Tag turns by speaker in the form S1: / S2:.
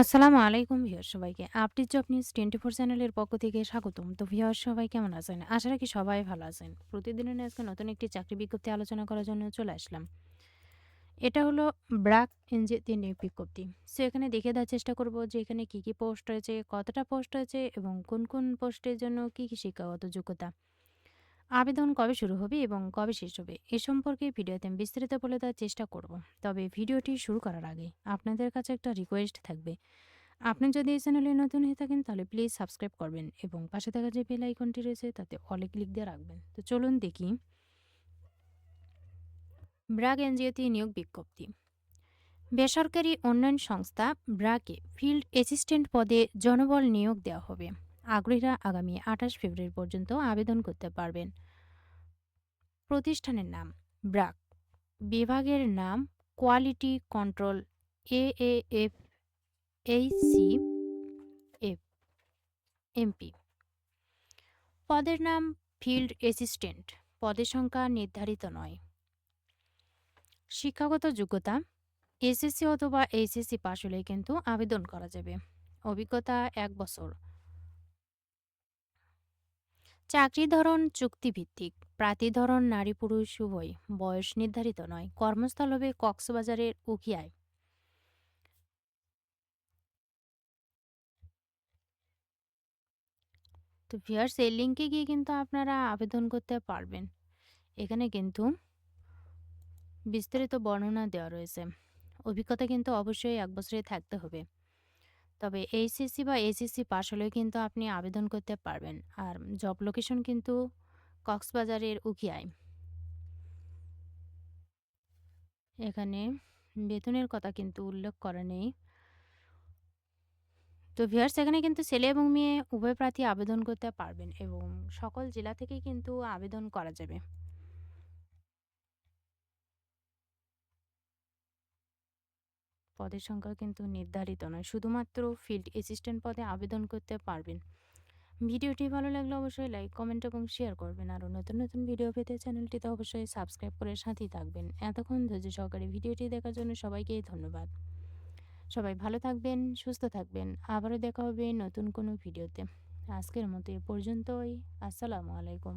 S1: আসসালামু আলাইকুম ভিউয়ার সবাইকে। Update job news twenty four চ্যানেলের পক্ষ থেকে স্বাগতম। তো ভিউয়ার সবাই কেমন আছেন? আশা রাখি সবাই ভালো আছেন। প্রতিদিনের আজকে নতুন একটি চাকরি বিজ্ঞপ্তি আলোচনা করার জন্য চলে আসলাম। এটা হলো ব্র্যাক এনজিওতে নিয়োগ বিজ্ঞপ্তি। সো এখানে দেখে দেওয়ার চেষ্টা করব যে এখানে কী কী পোস্ট রয়েছে, কতটা পোস্ট রয়েছে এবং কোন কোন পোস্টের জন্য কী কী শিক্ষাগত যোগ্যতা। আবেদন কবে শুরু হবে এবং কবে শেষ হবে, এ সম্পর্কে ভিডিওতে আমি বিস্তারিত বলে দেওয়ার চেষ্টা করব। তবে ভিডিওটি শুরু করার আগে আপনাদের কাছে একটা রিকোয়েস্ট থাকবে। আপনি যদি এই চ্যানেলে নতুন হয়ে থাকেন, তাহলে প্লিজ সাবস্ক্রাইব করবেন এবং পাশে থাকা যে বেল আইকনটি রয়েছে, তাতে অলে ক্লিক দিয়ে রাখবেন। তো চলুন দেখি। ব্রাক এনজিওতে নিয়োগ বিজ্ঞপ্তি। বেসরকারি উন্নয়ন সংস্থা ব্রাকে ফিল্ড অ্যাসিস্ট্যান্ট পদে জনবল নিয়োগ দেওয়া হবে। আগ্রহীরা আগামী আঠাশ ফেব্রুয়ারি পর্যন্ত আবেদন করতে পারবেন। প্রতিষ্ঠানের নাম ব্রাক। বিভাগের নাম quality control A F HC F MP পদের নাম ফিল্ড অ্যাসিস্ট্যান্ট। পদের সংখ্যা নির্ধারিত নয়। শিক্ষাগত যোগ্যতা, এসএসসি অথবা এইচএসসি পাশ হলে কিন্তু আবেদন করা যাবে। অভিজ্ঞতা এক বছর। চাকরি ধরন চুক্তিভিত্তিক। প্রার্থী ধরন নারী পুরুষ উভয়। বয়স নির্ধারিত নয়। কর্মস্থল হবে কক্সবাজারের উখিয়ায় তো ভিউয়ার্স এই লিঙ্কে গিয়ে কিন্তু আপনারা আবেদন করতে পারবেন। এখানে কিন্তু বিস্তারিত বর্ণনা দেওয়া রয়েছে। অভিজ্ঞতা কিন্তু অবশ্যই এক বছরে থাকতে হবে। তবে এইচএসসি বা এসএসসি পাশ হলেও কিন্তু আপনি আবেদন করতে পারবেন। আর জব লোকেশন কিন্তু কক্সবাজারের উখিয়ায়। এখানে বেতনের কথা কিন্তু উল্লেখ করা নেই। তো ভিউয়ার্স এখানে কিন্তু ছেলে এবং মেয়ে উভয় প্রার্থী আবেদন করতে পারবেন এবং সকল জেলা থেকেই কিন্তু আবেদন করা যাবে। পদের সংখ্যা কিন্তু নির্ধারিত নয়। শুধুমাত্র ফিল্ড অ্যাসিস্ট্যান্ট পদে আবেদন করতে পারবেন। ভিডিওটি ভালো লাগলে অবশ্যই লাইক কমেন্ট এবং শেয়ার করবেন। আরও নতুন নতুন ভিডিও পেতে চ্যানেলটিতে অবশ্যই সাবস্ক্রাইব করে সাথেই থাকবেন। এতক্ষণ ধৈর্য সহকারে ভিডিওটি দেখার জন্য সবাইকেই ধন্যবাদ। সবাই ভালো থাকবেন, সুস্থ থাকবেন। আবারও দেখা হবে নতুন কোনো ভিডিওতে আজকের মতো এ পর্যন্তই। আসসালামু আলাইকুম।